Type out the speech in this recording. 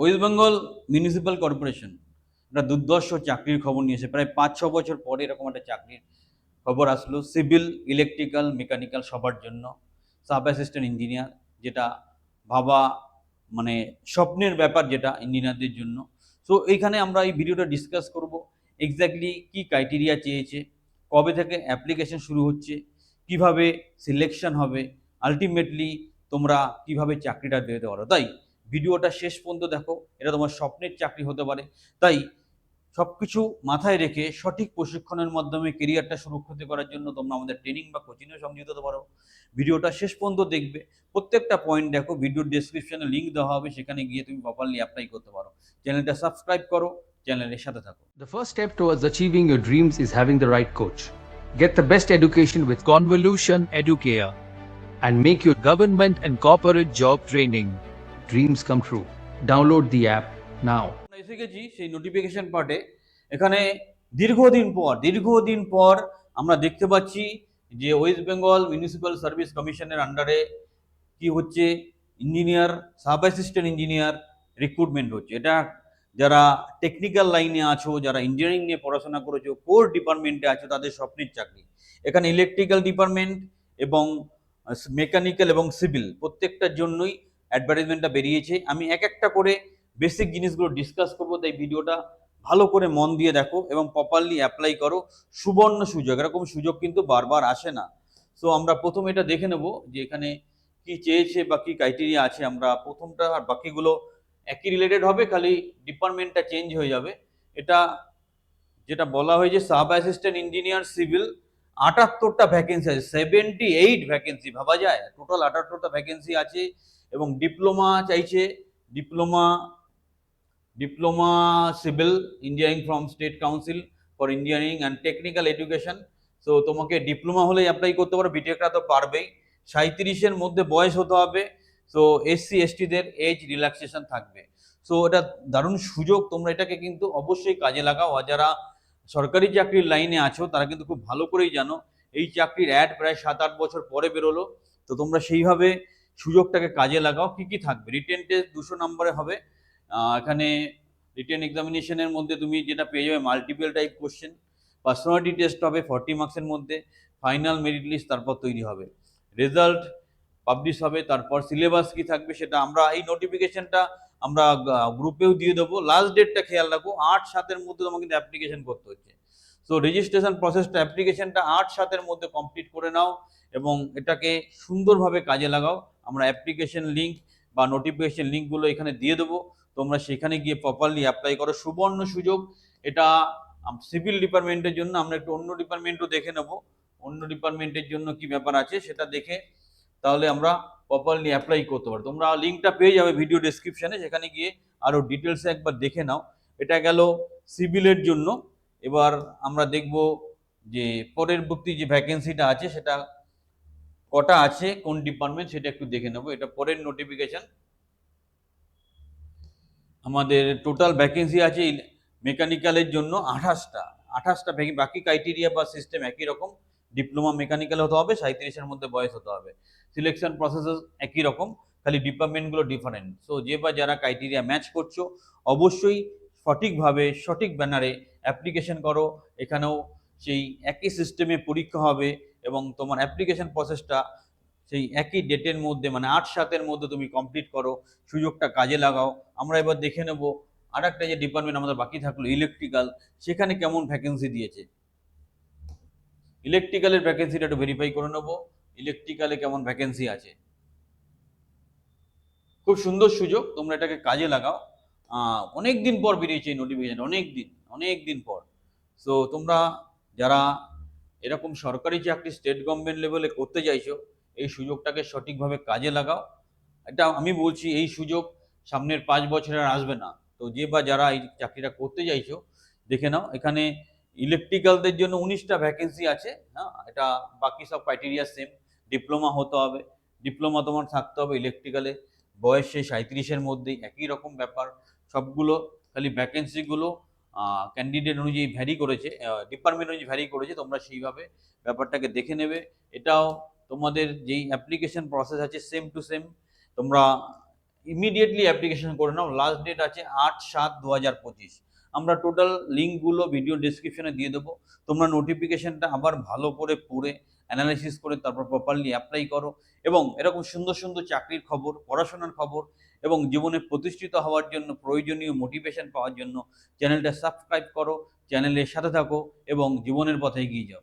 West Bengal municipal corporation একটা দুর্দর্শ চাকরির খবর নিয়েছে প্রায় পাঁচ, ছ বছর পরে এরকম একটা চাকরির খবর আসলো। সিভিল ইলেকট্রিক্যাল মেকানিক্যাল সবার জন্য। সাব অ্যাসিস্ট্যান্ট ইঞ্জিনিয়ার যেটা ভাবা মানে স্বপ্নের ব্যাপার যেটা ইঞ্জিনিয়ারদের জন্য। সো এইখানে আমরা এই ভিডিওটা ডিসকাস করব এক্স্যাক্টলি কি ক্রাইটেরিয়া চেয়েছে, কবে থেকে অ্যাপ্লিকেশন শুরু হচ্ছে, কীভাবে সিলেকশন হবে আলটিমেটলি তোমরা কীভাবে চাকরিটা দিতে পারো। তাই ভিডিওটা শেষ পর্যন্ত দেখো। এটা তোমার স্বপ্নের চাকরি হতে পারে। তাই সব কিছু মাথায় রেখে সঠিক প্রশিক্ষণের মাধ্যমে কেরিয়ারটা সুরক্ষিত করার জন্য তোমরা আমাদের ট্রেনিং বা কোচিংয়ে সংযুক্ত হতে পারো। ভিডিওটা শেষ পর্যন্ত দেখবে। প্রত্যেকটা পয়েন্ট দেখো ভিডিওর ডিসক্রিপশনে লিঙ্ক দেওয়া হবে। সেখানে গিয়ে তুমি প্রপারলি অ্যাপ্লাই করতে পারো। চ্যানেলটা সাবস্ক্রাইব করো, চ্যানেলের সাথে থাকো। The first step towards achieving your dreams is having the right coach. Get the best education with Convolution Educare and make your government and corporate job training. Come true. Download the app now. আমরা এসে গেছি সেই notification পার্টে এখানে দীর্ঘদিন পর দীর্ঘদিন পর আমরা দেখতে পাচ্ছি যে ওয়েস্ট বেঙ্গল মিউনিসিপ্যাল সার্ভিস কমিশনের আন্ডারে কি হচ্ছে engineer sub assistant engineer recruitment হচ্ছে এটা যারা টেকনিক্যাল লাইনে আছো, যারা ইঞ্জিনিয়ারিং নিয়ে পড়াশোনা করেছ কোর ডিপার্টমেন্টে আছো, তাদের স্বপ্নের চাকরি এখানে ইলেকট্রিক্যাল ডিপার্টমেন্ট এবং মেকানিক্যাল এবং সিভিল প্রত্যেকটার জন্যই অ্যাডভার্টাইজমেন্টটা বেরিয়েছে। আমি এক একটা করে বেসিক জিনিসগুলো ডিসকাস করব, তাই ভিডিওটা ভালো করে মন দিয়ে দেখো এবং প্রপারলি অ্যাপ্লাই করো। সুবর্ণ সুযোগ, এরকম সুযোগ কিন্তু বারবার আসে না। সো আমরা প্রথম এটা দেখে নেব যে এখানে কি চেয়েছে বা কি ক্রাইটেরিয়া আছে। আমরা প্রথমটা আর বাকিগুলো একই রিলেটেড হবে, খালি ডিপার্টমেন্টটা চেঞ্জ হয়ে যাবে। এটা যেটা বলা হয়েছে সাব অ্যাসিস্ট্যান্ট ইঞ্জিনিয়ার সিভিল আটাত্তরটা ভ্যাকেন্সি আছে সেভেন্টি এইট ভ্যাকেন্সি ভাবা যায়। টোটাল আটাত্তরটা ভ্যাকেন্সি আছে। এবং ডিপ্লোমা চাইছে diploma diploma civil engineering from state council for engineering and technical education so তোমাকে ডিপ্লোমা হলেই অ্যাপ্লাই করতে পারো বিটেকটা তো পারবেই। সাঁত্রিশের মধ্যে বয়স হতে হবে সো এসসি এসটিদের এজ রিল্যাক্সেশন থাকবে। সো এটা দারুণ সুযোগ, তোমরা এটাকে কিন্তু অবশ্যই কাজে লাগাও। আর যারা সরকারি চাকরির লাইনে আছো, তারা কিন্তু খুব ভালো করেই জানো, এই চাকরির অ্যাড প্রায় সাত আট বছর পরে বেরোলো। তো তোমরা সেইভাবে সুযোগটাকে কাজে লাগাও, কি কি থাকবে? রিটেন টেস্ট দুশো নম্বরে হবে। এখানে রিটেন এক্সামিনেশনের মধ্যে তুমি যেটা পেয়ে যাবে multiple type question personality test হবে ফর্টি মার্কসের মধ্যে ফাইনাল মেরিট লিস্ট তারপর তৈরি হবে। রেজাল্ট পাবলিশ হবে, তারপর সিলেবাস কি থাকবে সেটা আমরা এই নোটিফিকেশনটা আমরা গ্রুপেও দিয়ে দেবো। লাস্ট ডেটটা খেয়াল রাখো, আট সাতের মধ্যে তোমাকে কিন্তু অ্যাপ্লিকেশন করতে হচ্ছে। সো রেজিস্ট্রেশন প্রসেসটা অ্যাপ্লিকেশনটা আট সাতের মধ্যে কমপ্লিট করে নাও এবং এটাকে সুন্দরভাবে কাজে লাগাও। আমরা অ্যাপ্লিকেশন লিঙ্ক বা নোটিফিকেশন লিঙ্কগুলো এখানে দিয়ে দেবো। তোমরা সেখানে গিয়ে প্রপারলি অ্যাপ্লাই করো। সুবর্ণ সুযোগ। এটা সিভিল ডিপার্টমেন্টের জন্য আমরা একটু অন্য ডিপার্টমেন্টও দেখে নেব। অন্য ডিপার্টমেন্টের জন্য কি ব্যাপার আছে সেটা দেখে তাহলে আমরা প্রপারলি অ্যাপ্লাই করতে পারো তোমরা লিঙ্কটা পেয়ে যাবে ভিডিও ডেসক্রিপশনে সেখানে গিয়ে আরও ডিটেলসে একবার দেখে নাও। এটা গেল সিভিলের জন্য। এবার আমরা দেখব যে পরের পরবর্তী যে ভ্যাকেন্সিটা আছে, সেটা কটা আছে, কোন ডিপার্টমেন্ট সেটা একটু দেখে নেব। এটা পরের নোটিফিকেশন আমাদের টোটাল ভ্যাকেন্সি আছে মেকানিক্যালের জন্য আঠাশটা। আঠাশটা বাকি ক্রাইটেরিয়া বা সিস্টেম একই রকম। ডিপ্লোমা মেকানিক্যাল হতে হবে সাঁত্রিশের মধ্যে বয়স হতে হবে। সিলেকশন প্রসেস একই রকম, খালি ডিপার্টমেন্টগুলো ডিফারেন্ট সো যে বা যারা ক্রাইটেরিয়া ম্যাচ করছ, অবশ্যই সঠিকভাবে, সঠিক ব্যানারে অ্যাপ্লিকেশন করো, এখানেও সেই একই সিস্টেমে পরীক্ষা হবে এবং তোমার অ্যাপ্লিকেশন প্রসেসটা সেই একই ডেটের মধ্যে মানে আট সাতের মধ্যে তুমি কমপ্লিট করো, সুযোগটা কাজে লাগাও। আমরা এবার দেখে নেব আর একটা যে ডিপার্টমেন্ট আমাদের বাকি থাকল ইলেকট্রিক্যাল সেখানে কেমন ভ্যাকেন্সি দিয়েছে। ইলেকট্রিক্যালের ভ্যাকেন্সিটা একটু ভেরিফাই করে নেব ইলেকট্রিক্যালে কেমন ভ্যাকেন্সি আছে। খুব সুন্দর সুযোগ, তোমরা এটাকে কাজে লাগাও। অনেক দিন পর বেরিয়েছে এই নোটিফিকেশন অনেক দিন অনেক দিন পর। সো তোমরা যারা এরকম সরকারি চাকরি স্টেট গভর্নমেন্ট লেভেলে করতে চাইছো, এই সুযোগটাকে সঠিকভাবে কাজে লাগাও। এটা আমি বলছি, এই সুযোগ সামনের পাঁচ বছরে আর আসবে না। তো যে বা যারা এই চাকরিটা করতে চাইছো, দেখে নাও, এখানে ইলেকট্রিক্যালদের জন্য উনিশটা ভ্যাকেন্সি আছে হ্যাঁ? এটা বাকি সব ক্রাইটেরিয়া সেম ডিপ্লোমা হতে হবে ডিপ্লোমা তোমার থাকতে হবে ইলেকট্রিক্যালে বয়স সাঁত্রিশের মধ্যেই, একই রকম ব্যাপার। সবগুলো, খালি ভ্যাকেন্সিগুলো ক্যান্ডিডেট অনুযায়ী ভ্যারি করেছে ডিপার্টমেন্ট অনুযায়ী ভ্যারি করেছে, তোমরা সেইভাবে ব্যাপারটাকে দেখে নেবে। এটাও তোমাদের যেই অ্যাপ্লিকেশন প্রসেস আছে সেম টু সেম তোমরা ইমিডিয়েটলি অ্যাপ্লিকেশন করে নাও। লাস্ট ডেট আছে আট সাত দু হাজার পঁচিশ। আমরা টোটাল লিঙ্কগুলো ভিডিও ডিসক্রিপশনে দিয়ে দেবো। তোমরা নোটিফিকেশনটা আবার ভালো করে পড়ে অ্যানালাইসিস করে তারপর প্রপারলি অ্যাপ্লাই করো এবং এরকম সুন্দর সুন্দর চাকরির খবর, পড়াশোনার খবর এবং জীবনে প্রতিষ্ঠিত হওয়ার জন্য, প্রয়োজনীয় মোটিভেশন পাওয়ার জন্য চ্যানেলটা সাবস্ক্রাইব করো চ্যানেলের সাথে থাকো এবং জীবনের পথে এগিয়ে যাও।